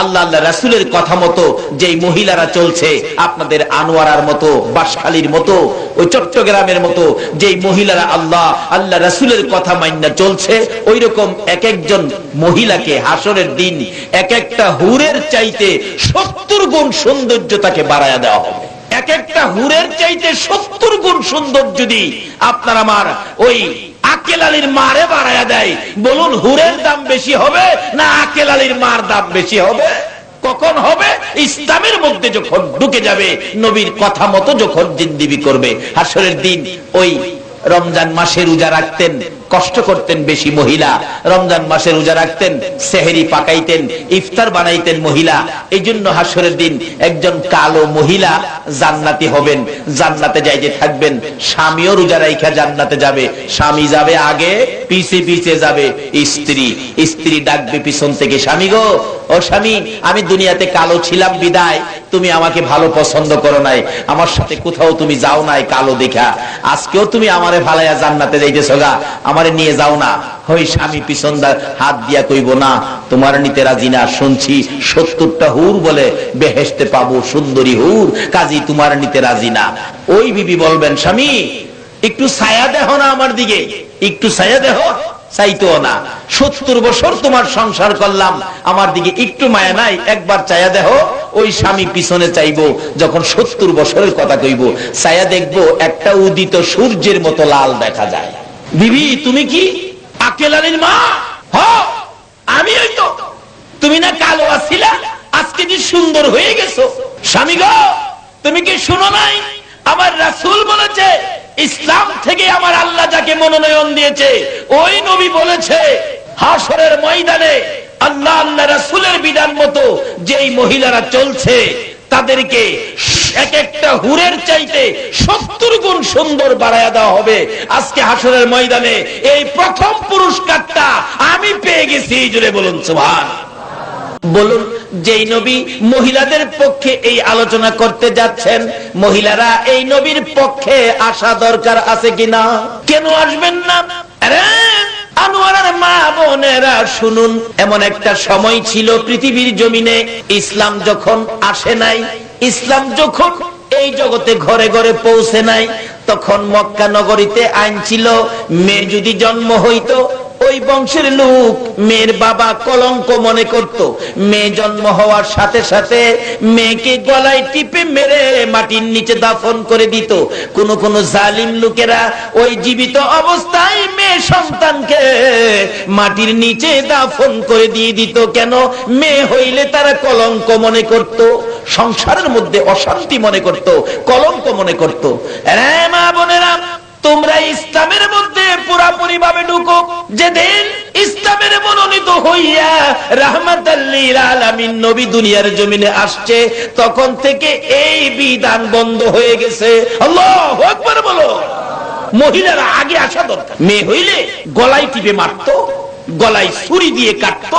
আল্লাহ আল্লাহ রাসুলের কথা মতো যে মহিলারা চলছে, আপনাদের আনোয়ারার মতো বাসখালীর মতো, ওই চট্টগ্রামের মতো, যেই মহিলারা আল্লাহ আল্লাহ রাসুলের কথা মান্না চলছে ওই রকম এক একজন মহিলাকে হাসরের দিন এক একটা হুরের চাইতে সত্তর গুণ সৌন্দর্য তাকে বাড়ায়া দেওয়া হবে। এক একটা হুরের চাইতে সত্তর গুণ সুন্দর যদি আপনার আমার ওই আকেল আলীর মারে বাড়ায়া দেয়, বলুন হুরের দাম বেশি হবে না আকেল আলীর মার দাম বেশি হবে? কখন হবে? ইসলামের মধ্যে যখন ঢুকে যাবে, নবীর কথা মতো যখন জিন্দিবি করবে। হাসরের দিন ওই রমজান মাসে রোজা রাখতেন কষ্ট করতেন বেশি মহিলা। রমজান মাসে রোজা রাখতেন, সেহেরি পাকাইতেন, ইফতার বানাইতেন মহিলা। এই জন্য হাসরের দিন একজন কালো মহিলা জান্নাতি হবেন, জান্নাতে যাইতে থাকবেন। স্বামীও রোজা রাইখা জান্নাতে যাবে। স্বামী যাবে আগে, পিছে পিছে যাবে স্ত্রী। স্ত্রী ডাকবে পিছন থেকে, স্বামী গো, ও স্বামী, আমি দুনিয়াতে কালো ছিলাম, বিদায়। তুমি আমাকে ভালো পছন্দ করো নাই। আমার সাথে কোথাও তুমি যাও নাই কালো দেখা। আজকেও তুমি আমারে ভালাইয়া জান্নাতে যাইতেছ গা। আমারে নিয়ে যাও না। হই স্বামী, পিছন হাত দিয়া কইব, না, তোমার নিতে রাজি না, শুনছি সত্তরটা হুর বলে বেহেস্তে পাবো, সুন্দরী হুর, কাজী তোমার নিতে রাজি না। ওই বিবি বলবেন, স্বামী, একটু ছায়া দেহ না আমার দিকে, একটু ছায়া দেহ চাইতো না। সত্তর বছর তোমার সংসার করলাম, আমার দিকে একটু মায়া নাই, একবার চায়া দেহ, ওই স্বামী পিছনে চাইব, যখন সত্তর বছরের কথা কইব, ছায়া দেখব একটা উদিত সূর্যের মতো লাল দেখা যায়। বিবি তুমি কি আকেলানির মা? হ, আমি ওই তো। তুমি না কালো আছিলা? আজকে যে সুন্দর হয়ে গেছো। স্বামী গো, তুমি কি শুনো নাই? আমার রাসূল বলেছে, ইসলাম থেকে আমার আল্লাহ যাকে মনোনয়ন দিয়েছে, ওই নবী বলেছে হাসরের ময়দানে আল্লাহ আল্লাহ রাসূলের বিধান মতো যেই মহিলারা চলছে তাদেরকে এক একটা হুরের চাইতে সত্তর গুণ সুন্দর বাড়ায়া দেওয়া হবে। আজকে হাসরের ময়দানে এই প্রথম পুরস্কারটা আমি পেয়ে গেছি জুড়ে বলুন সুভান বলুন, যেই নবী মহিলাদের পক্ষে এই আলোচনা করতে যাচ্ছেন, মহিলারা এই নবীর পক্ষে আসা দরকার আছে কিনা? কেন আসবেন না? আরে আনোয়ারের মা বোনেরা শুনুন, এমন একটা সময় ছিল পৃথিবীর জমিনে ইসলাম যখন আসে নাই, ইসলাম যখন এই জগতে ঘরে ঘরে পৌঁছে নাই, তখন মক্কা নগরীতে আইন ছিল, মেয়ে যদি জন্ম হইতো ওই বংশের লোক মেয়ের বাবা কলঙ্ক মনে করত। মেয়ে জন্ম হওয়ার সাথে সাথে মেয়েকে গলায় টিপে মেরে মাটির নিচে দাফন করে দিত। কোন কোন জালিম লোকেরা ওই জীবিত অবস্থায় মেয়ে সন্তানকে মাটির নিচে দাফন করে দিয়ে দিত। কেন? মেয়ে হইলে তারা কলঙ্ক মনে করত, সংসারের মধ্যে অশান্তি মনে করত, কলঙ্ক মনে করত। রে মা বোনেরা, তোমরা ইসলামের মধ্যে পুরাপুরি ভাবে ঢুকো যেদিন ইসলামের মনোনীত হইয়া রাহমাতাল্লিল নবী দুনিয়ার জমিনে আসছে, তখন থেকে এই বিধান বন্ধ হয়ে গেছে। বলো। মহিলারা আগে আসা দরকার। মেয়ে হইলে গলায় টিপে মারতো। গলায় ছুরি দিয়ে কাটত,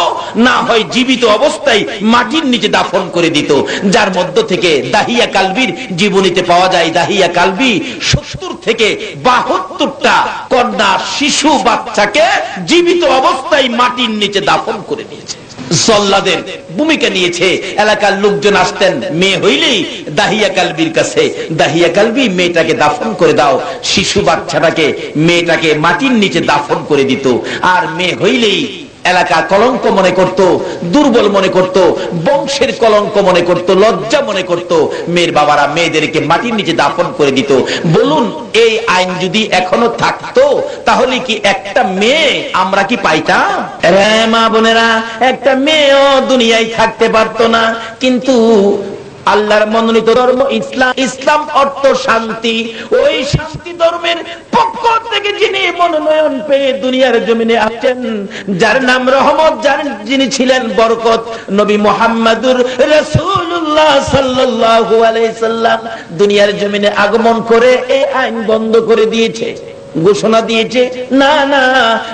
না হয় জীবিত অবস্থায় মাটির নিচে দাফন করে দিত। যার মধ্য থেকে দাহিয়া কালবির জীবনীতে পাওয়া যায় দাহিয়া কালবি, সত্তর থেকে বাহাত্তরটা কন্যা শিশু বাচ্চাকে জীবিত অবস্থায় মাটির নিচে দাফন করে দিয়েছে। জল্লাদের ভূমিকা নিয়েছে। এলাকার লোকজন আসতেন, মেয়ে হইলেই দাহিয়া কালবির কাছে। দাহিয়া কালবি মেয়েটাকে দাফন করে দাও। শিশু বাচ্চাটাকে, মেয়েটাকে মাটির নিচে দাফন করে দিত। আর মেয়ে হইলেই এলাকা কলঙ্ক মনে করত, দুর্বল মনে করত, বংশের কলঙ্ক মনে করত, লজ্জা মনে করত। মেয়ের বাবারা মেয়েদেরকে মাটির নিচে দাফন করে দিত। বলুন, এই আইন যদি এখনও থাকতো, তাহলে কি একটা মেয়ে আমরা কি পাইতাম? মা বোনেরা, একটা মেয়েও দুনিয়ায় থাকতে পারতো না। কিন্তু আল্লাহর মনোনীত ধর্ম ইসলাম। ইসলাম অর্থ শান্তি। ওই শান্তি ধর্মের পক্ষ থেকে যিনি মনোনয়ন পেয়ে দুনিয়ার জমিনে আসছেন, যার নাম রহমত, যার যিনি ছিলেন বরকত, নবী মোহাম্মদুর রাসূলুল্লাহ সাল্লাল্লাহু আলাইহি সাল্লাম দুনিয়ার জমিনে আগমন করে এই আইন বন্ধ করে দিয়েছে। ঘোষণা দিয়েছে, না না,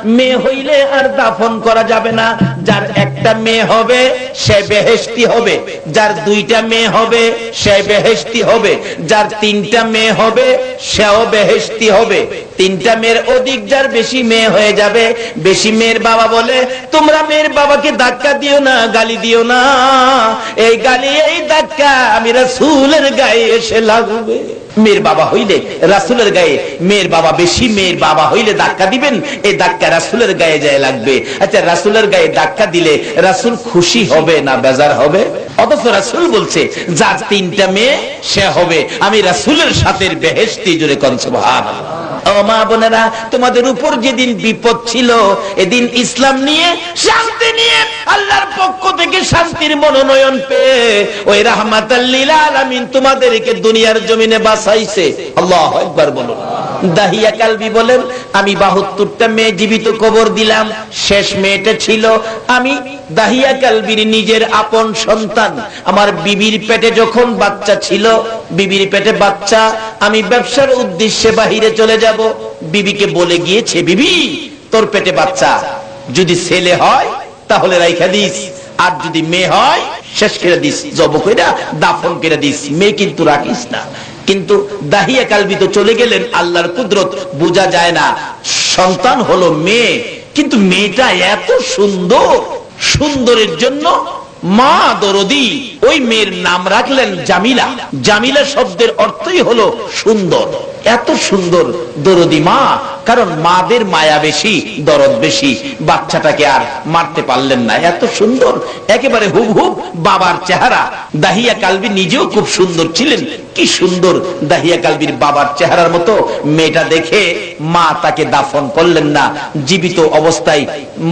মেয়ে হইলে আর দাফন করা যাবে না। যার একটা মেয়ে হবে, সে বেহেস্তি হবে। যার দুইটা মেয়ে হবে, সে বেহেস্তি হবে। যার তিনটা মেয়ে হবে, সেও বেহেস্তি হবে। তিনটা মেয়ের অধিক যার বেশি মেয়ে হয়ে যাবে, বেশি মেয়ের বাবা বলে, তোমরা মেয়ের বাবাকে ধাক্কা দিও না, গালি দিও না। এই গালি, এই ধাক্কা আমি রাসূলের গায়ে এসে লাগবে। মেয়ের বাবা হইলে রাসুলের গায়ে মেয়ের বাবা বেশি, মেয়ের বাবা হইলে ধাক্কা দিবেন, এই ধাক্কা রাসুলের গায়ে যায় লাগবে। আচ্ছা রাসুলের গায়ে ধাক্কা দিলে রাসুল খুশি হবে না বেজার হবে? অথচ রাসুল বলছে, যার তিনটা মেয়ে, সে হবে। আমি রাসুলের সাথে বেহেস্তি জুড়ে ও মা বোনেরা, তোমাদের উপর যেদিন বিপদ ছিল, এদিন ইসলাম নিয়ে, শান্তি নিয়ে আল্লাহর পক্ষ থেকে শান্তির মনোনয়ন পেয়ে ওই রাহমাতাল্লিল আলামিন তোমাদেরকে দুনিয়ার জমিনে বাঁচাইছে। আল্লাহ একবার বলুন। দাহিয়া কালবি বলেন, আমি বাহাত্তরটা মেয়ে জীবিত কবর দিলাম, শেষ মেয়েটা ছিল আমি দাহিয়া কালবির নিজের আপন সন্তান। আমার বিবির পেটে যখন বাচ্চা ছিল, বিবির পেটে বাচ্চা, আমি ব্যবসার উদ্দেশ্যে বাহিরে চলে যাব। বিবিকে বলে গিয়েছে, বিবি, তোর পেটে বাচ্চা, যদি ছেলে হয় তাহলে রাইখা দিস, আর যদি মেয়ে হয়, শেষ করে দিস জব কইরা দাফন করে দিস, মেয়ে কিন্তু রাখিস না। কিন্তু দাহিয়া কালবি তো চলে গেলেন, আল্লাহর কুদরত বোঝা যায় না। সন্তান হলো মেয়ে, কিন্তু মেয়েটা এত সুন্দর, সুন্দরের জন্য মা দরদি, ওই মেয়ের নাম রাখলেন জামিলা। জামিলা শব্দের অর্থই হলো সুন্দর। এত সুন্দর দরদি মা, কারণ মাদের মায়া বেশি, দরদ বেশি। বাচ্চাটাকে আর মারতে পারলেন না। এত সুন্দর, একেবারে হুব হুব বাবার চেহারা। দাহিয়া কালবি নিজেও খুব সুন্দর ছিলেন। কি সুন্দর দাহিয়া কালবির বাবার চেহারার মতো। মেয়েটা দেখে মা তাকে দাফন করলেন না, জীবিত অবস্থায়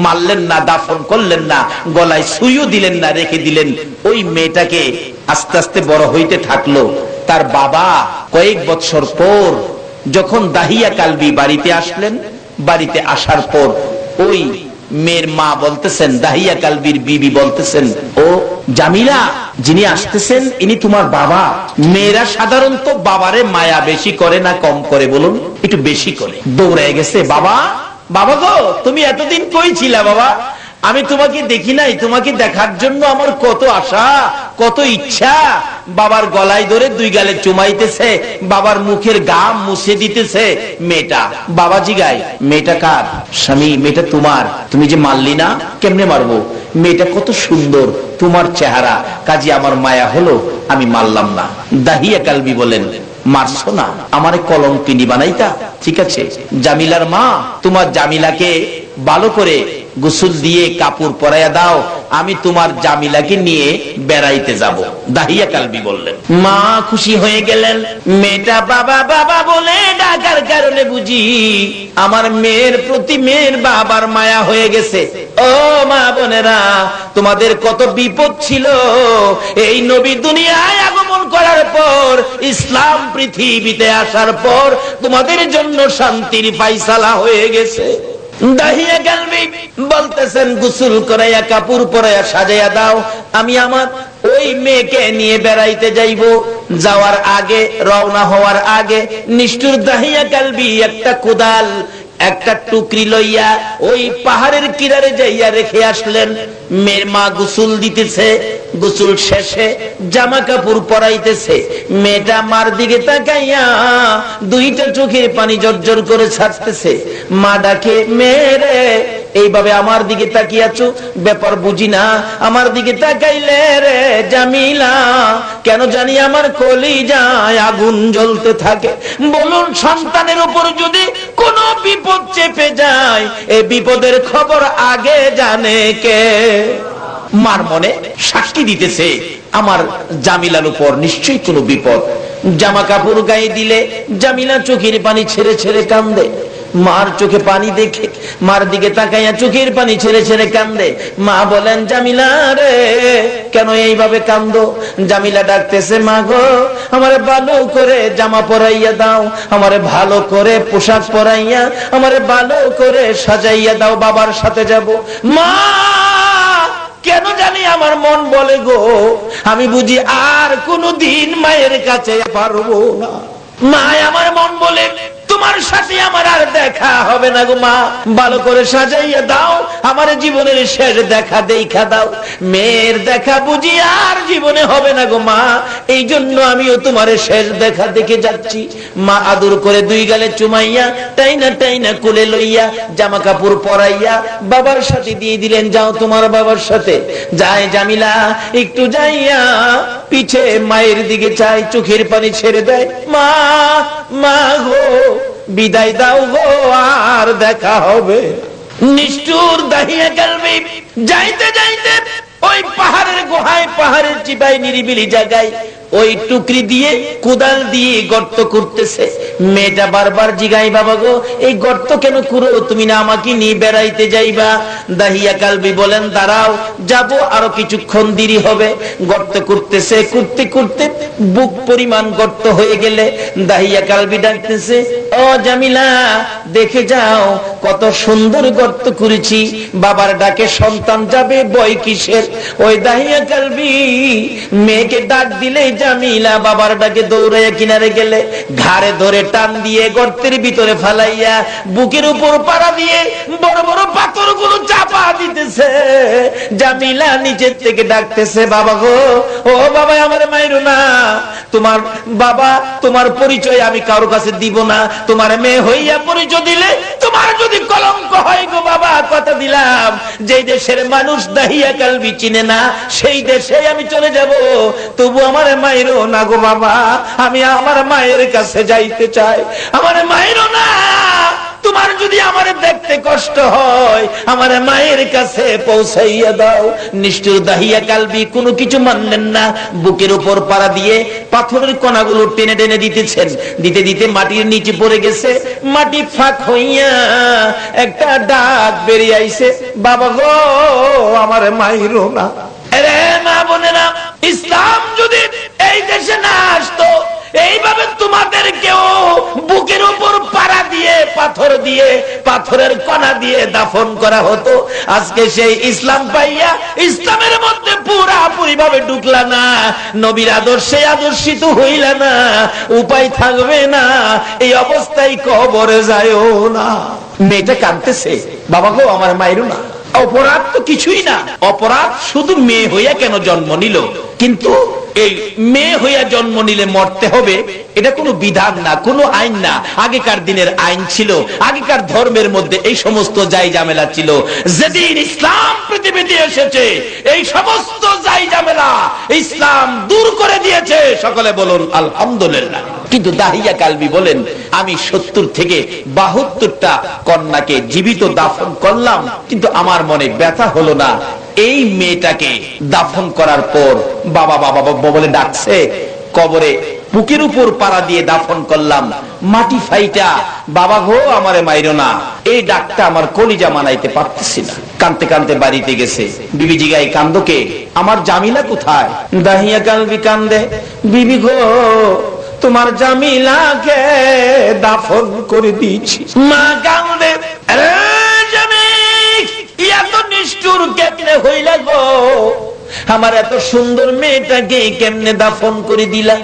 মারলেন না, দাফন করলেন না, গলায় সুইও দিলেন না, রেখে দিলেন। ওই মেয়েটাকে আস্তে আস্তে বড় হইতে থাকল। তার বাবা কয়েক বছর পর যখন দাহিয়া কালবি বাড়িতে আসলেন, বাড়িতে আসার পর ওই মেয়ের মা বলতেছেন, দাহিয়া কালবির বিবি বলতেছেন, ও জামিলা, যিনি আসতেছেন, ইনি তোমার বাবা। মেয়েরা সাধারণত বাবারে মায়া বেশি করে না কম করে বলুন? একটু বেশি করে। দৌড়ে গেছে, বাবা বাবা গো, তুমি এতদিন কই ছিলা বাবা? আমি তোমাকে দেখি নাই, তোমাকে দেখার জন্য আমার কত আশা। কত ইচ্ছা বাবার গলায় ধরে দুই গালে চুমাইতেছে, বাবার মুখের গাম মুছে দিতেছে মেয়েটা। বাবাজি গায় মেয়েটা কার? স্বামী, মেয়েটা তোমার। তুমি যে মারলি না, কেমনে মারবো? মেয়েটা কত সুন্দর, তোমার চেহারা। কাজে, আমার মায়া হলো, আমি মারলাম না। দাহিয়া কালবি বলেন, মারছো না? আমারে কলঙ্কিনী বানাইতা? ঠিক আছে? জামিলার মা, তোমার জামিলাকে ভালো করে গোসল দিয়ে কাপড় পরাইয়া দাও, আমি তোমার জামিলাকে নিয়ে বেড়াইতে যাব। দাহিয়া কালবি বললেন। মা খুশি হয়ে গেলেন। মেয়েটা বাবা বাবা বলে ডাকার কারণে বুঝি আমার মেয়ের প্রতি মেয়ের বাবার মায়া হয়ে গেছে। ও মা বোনেরা, তোমাদের কত বিপদ ছিল। এই নবী দুনিয়ায় আগমন করার পর, ইসলাম পৃথিবীতে আসার পর তোমাদের জন্য শান্তির ফাইসালা হয়ে গেছে। দাহিয়া গেলবি, বলতেছেন, গোসল করাইয়া কাপড় পরাইয়া সাজাইয়া দাও, আমি আমার ওই মেয়েকে নিয়ে বেড়াইতে যাইব। যাওয়ার আগে, রওনা হওয়ার আগে, নিষ্ঠুর দাহিয়া কালবি একটা কোদাল একটা টুকরি লইয়া ওই পাহাড়ের কিনারে যাইয়া রেখে আসলেন। মেয়ের মা গোসল দিতেছে, গোসল শেষে জামা কাপড় পরাইতেছে। মেয়েটা মার দিকে তাকাইয়া দুইটা চোখে পানি জর্জর করে ছাড়তেছে। মা ডাকে মেরে এইভাবে আমার দিকে তাকিয়াছো? ব্যাপার বুঝি না। আমার দিকে তাকাইলে রে জামিলা, কেন জানি আমার কলি যায় আগুন জ্বলতে থাকে। বলুন, সন্তানের উপর যদি কোনো বিপদ চেপে যায় এই বিপদের খবর আগে জানে কে? মার মনে সাক্ষী দিতেছে আমার জামিলার উপর। নিশ্চয়ই কোনো বিপদ। জামা কাপড় গায়ে দিলে জামিলা চোখের পানি ছেড়ে ছেড়ে কান্দে। মার চোখে পানি দেখে মার দিকে তাকাইয়া চোখের পানি ছেড়ে ছেড়ে কান্দে। মা বলেন, জামিলা রে, কেন এইভাবে কান্দো? জামিলা ডাকতেছে, মা গো, আমারে ভালো করে জামা পরাইয়া দাও, আমারে ভালো করে পোশাক পরাইয়া, আমারে ভালো করে সাজাইয়া দাও, বাবার সাথে যাব। মা, কেন জানি আমার মন বলে গো, আমি বুঝি আর কোনো দিন মায়ের কাছে পারব না। মায় আমার মন বলে তোমার সাথে আমার আর দেখা হবে না গো মা। ভালো করে সাজাইয়া দাও, আমার জীবনের শেষ দেখা দেখা দাও। মেয়ের দেখা বুঝি আর জীবনে হবে না গো মা। এই জন্য আমিও তোমার শেষ দেখা দেখে যাচ্ছি। মা আদর করে দুই গালে চুমাইয়া, টাইনা টাইনা কোলে লইয়া জামা কাপড় পরাইয়া, বাবার সাথে দিয়ে দিলেন, যাও তোমার বাবার সাথে। যায় জামিলা, একটু যাইয়া পিছে মায়ের দিকে চাই চোখের পানি ছেড়ে দেয়। মা মা গো বিদায় দাও গো, আর দেখা হবে। নিষ্ঠুর দাহিয়া গেলবি যাইতে যাইতে ওই পাহাড়ের গুহায় পাহাড়ের চিবাই নিরিবিলি জায়গায় ওই টুকরি দিয়ে কোদাল দিয়ে গর্ত করতেছে। মেয়েটা বারবার জিগাই বাবা গো, এই গর্ত কেন করো? তুমি না আমাকে নিয়ে বেড়াইতে যাইবা? দাহিয়া কালবি বলেন, দাঁড়াও, যাব, আরও কিছুক্ষণ দেরি হবে। গর্ত করতেছে, করতে করতে বুক পরিমাণ গর্ত হয়ে গেলে দাহিয়া কালবি ডাকতেছে, ও জামিলা, দেখে যাও, কত সুন্দর গর্ত করেছি। বাবার ডাকে, সন্তান যাবে, বয় কিসের? ওই দাহিয়া কালবি মেয়েকে ডাক দিলে জামিলা বাবার ডাকে দৌড়াইয়া কিনারে গেলে, ঘাড়ে ধরে টান দিয়ে গর্তের ভিতরে ফালাইয়া বুকের উপর পাড়া দিয়ে বড় বড় পাথরগুলো চাপা দিতেছে। জামিলা নিচের থেকে ডাকতেছে, বাবা গো, ও বাবা, আমার মাইরো না। তোমার বাবা, তোমার পরিচয় আমি কারও কাছে দিব না। তোমার মেয়ে হইয়া পরিচয় দিলে তোমার যদি কলঙ্ক হয় গো বাবা, কথা দিলাম। যে দেশের মানুষ দাহিয়া কালবি চিনে না, সেই দেশে আমি চলে যাব। তবু আমার মায়েরও না গো বাবা, আমি আমার মায়ের কাছে যাইতে চাই। আমার মায়েরও না, তোমার যদি আমার দেখতে কষ্ট হয়, আমার মায়ের কাছে পৌঁছাইয়া দাও। নিষ্ঠুর দাহিয়া কালবি, কোনো কিছু মানলেন না। বুকের উপর পাড়া দিয়ে পাথরের কণাগুলো টেনে টেনে দিতেছেন। দিতে দিতে মাটির নিচে পড়ে গেছে। মাটি ফাঁক হইয়া একটা ডাক বেরিয়ে আইছে, বাবা গো, আমার মাইরো না। এই দেশে না আসতো, এইভাবে তোমাদের কেউ বুকের উপর পাড়া দিয়ে, পাথর দিয়ে, পাথরের কণা দিয়ে দাফন করা হতো। আজকে সেই ইসলাম পাইয়া ইসলামের মধ্যে ঢুকলা না, নবীর আদর্শে আদর্শিত হইলা না, উপায় থাকবে না, এই অবস্থায় কবরে যায়ও না। মেয়েটা কাঁদতেছে, বাবা গো, আমার মায়েরও না। অপরাধ তো কিছুই না, অপরাধ শুধু মেয়ে হইয়া কেন জন্ম নিল? কিন্তু এই মেয়ে হইয়া জন্ম নিলে মরতে হবে, এটা কোনো বিধান না, কোনো আইন না। আগেকার দিনের আইন ছিল, আগেকার ধর্মের মধ্যে এই সমস্ত যাই ঝামেলা ছিল। যেদিন ইসলাম পৃথিবীতে এসেছে, এই সমস্ত যাই ঝামেলা ইসলাম দূর করে দিয়েছে। সকলে বলুন, আলহামদুলিল্লাহ। কিন্তু দাহিয়া কালবি বলেন, আমি সত্তর থেকে বাহাত্তরটা কন্যাকে জীবিত দাফন করলাম, কিন্তু আমার মনে ব্যথা হলো না। এই মেয়েটাকে দাফন করার পর বাবা বাবা বাবা বলে ডাকছে। কবরে বুকের উপর পাড়া দিয়ে দাফন করলাম। মাটি ফাইটা বাবা গো আমারে মাইরো না। এই ডাকটা আমার কলিজা মানাইতে পারতেছি না। কানতে কানতে বাড়িতে গেছে। বিবি জিগাই কান্দকে আমার জামিলা কোথায়? দাহিয়া কালবি কান্দে। বিবি গো তোমার জামিলাকে দাফন করে দিয়েছি। মা কান্দে। "আরে জামিল, নিষ্ঠুর কেমনে হইলা গো? আমার এত সুন্দর মেয়েটাকে কেমনে দাফন করে দিলা?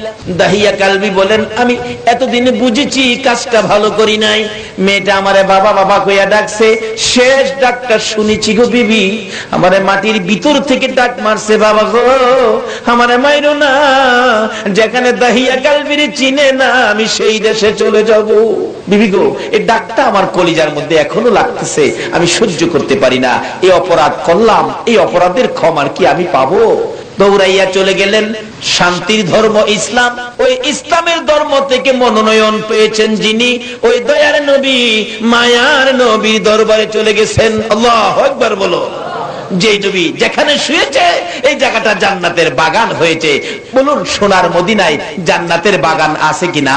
দাহিয়া কালবি বলেন, আমি এতদিনে বুঝেছি, কাজটা ভালো করি নাই। মেয়েটা আমারে বাবা বাবা কইয়া ডাকছে, শেষ ডাকটা শুনেছি গো বিবি। আমারে মাটির ভিতর থেকে ডাক মারছে বাবা গো। আমারে মাইরো না, যেখানে দাহিয়া কালবিরে চিনে না, আমি সেই দেশে চলে যাব। বিবি এই ডাকটা আমার কলিজার মধ্যে এখনও লাগতেছে, আমি সহ্য করতে পারি না। এই অপরাধ করলাম, এই অপরাধের ক্ষমার কি আমি পাবো? দৌড়াইয়া চলে গেলেন শান্তির ধর্ম ইসলাম। ওই ইসলামের ধর্ম থেকে মনোনয়ন পেয়েছেন যিনি, ওই দয়ার নবী, মায়ার নবী দরবারে চলে গেছেন। আল্লাহ একবার বলো। যে নবী যেখানে শুয়েছে, এই জায়গাটা জান্নাতের বাগান হয়েছে। বলুন, সোনার মদিনায় জান্নাতের বাগান আছে কিনা?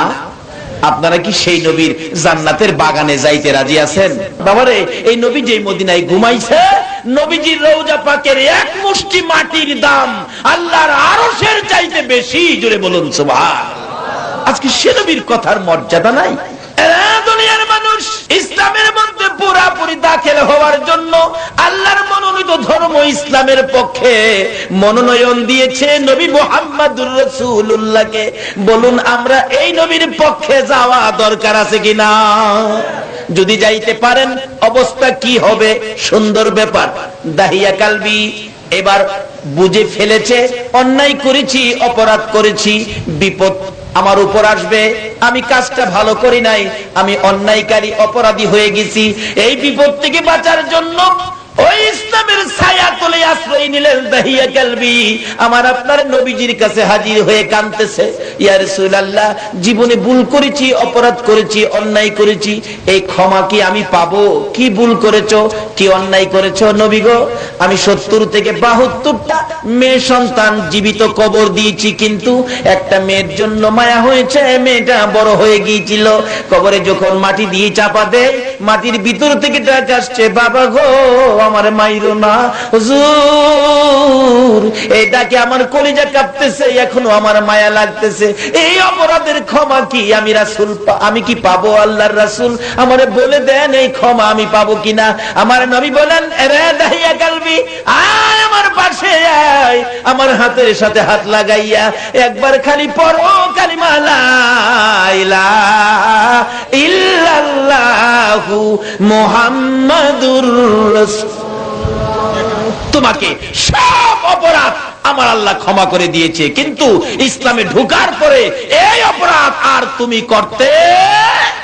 আপনারা কি সেই নবীর জান্নাতের বাগানে যাইতে রাজি আছেন? বাবারে, এই নবী যে মদিনায় ঘুমাইছে, নবীজির রৌজা পাকের এক মুষ্টি মাটির দাম আল্লাহর আরশের চাইতে বেশি জুড়ে বলুন, সুবহান। আজকে সে নবীর কথার মর্যাদা নাই? দুনিয়ার মানুষ ইসলামের ইসলামের পক্ষে মনোনয়ন দিয়েছে নবী মোহাম্মদুর রসুল্লাহকে বলুন, আমরা এই নবীর পক্ষে যাওয়া দরকার আছে কিনা? যদি যাইতে পারেন, অবস্থা কি হবে? সুন্দর ব্যাপার। দাহিয়া কালবি, এবার বুঝে ফেলেছে, অন্যায় করেছি, অপরাধ করেছি, বিপদ আমার উপর আসবে। আমি কাজটা ভালো করি নাই, আমি অন্যায়কারী, অপরাধী হয়ে গেছি। এই বিপদ থেকে বাঁচার জন্য জীবনে ভুল করেছি, অপরাধ করেছি, অন্যায় করেছি, এই ক্ষমা কি আমি পাবো? কি ভুল করেছ? কি অন্যায় করেছ? নবী গো, আমি সত্তর থেকে বাহাত্তরটা মেয়ে সন্তান জীবিত কবর দিয়েছি, কিন্তু একটা মেয়ের জন্য মায়া হয়েছে, মেয়েটা বড় হয়ে গিয়েছিল। কবরে যখন মাটি দিয়ে চাপা দেয় মাটির ভিতর থেকে ডাক আসছে, বাবা গো, আমার মাইরো না। হুজুর, এই ডাকে আমার কলিজা কাঁপতেছে, এখনও আমার মায়া লাগতেছে। এই অপরাধের ক্ষমা কি? আমি রাসূল আমি কি পাবো আল্লাহর রাসূল? আমারে বলে দেন, এই ক্ষমা আমি পাবো কিনা? আমার নবী বলেন আমার পাশে আমার হাতের সাথে হাত লাগাইয়া একবার খালি পড়ো কালিমা লা ইলাহা ইল্লাল্লাহু তোমাকে সব অপরাধ আমার আল্লাহ ক্ষমা করে দিয়েছে, কিন্তু ইসলামে ঢুকার পরে এই অপরাধ আর তুমি করতে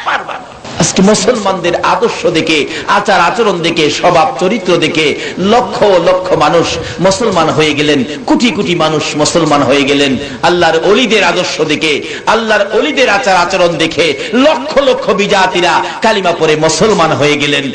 পারবা না। আজকে মুসলমানদের আদর্শ দেখে, আচার আচরণ দেখে, স্বভাব চরিত্র দেখে লক্ষ লক্ষ মানুষ মুসলমান হয়ে গেলেন, কোটি কোটি মানুষ মুসলমান হয়ে গেলেন। আল্লাহর অলিদের আদর্শ দেখে, আল্লাহর অলিদের আচার আচরণ দেখে লক্ষ লক্ষ বিজাতিরা কালিমা পরে মুসলমান হয়ে গেলেন।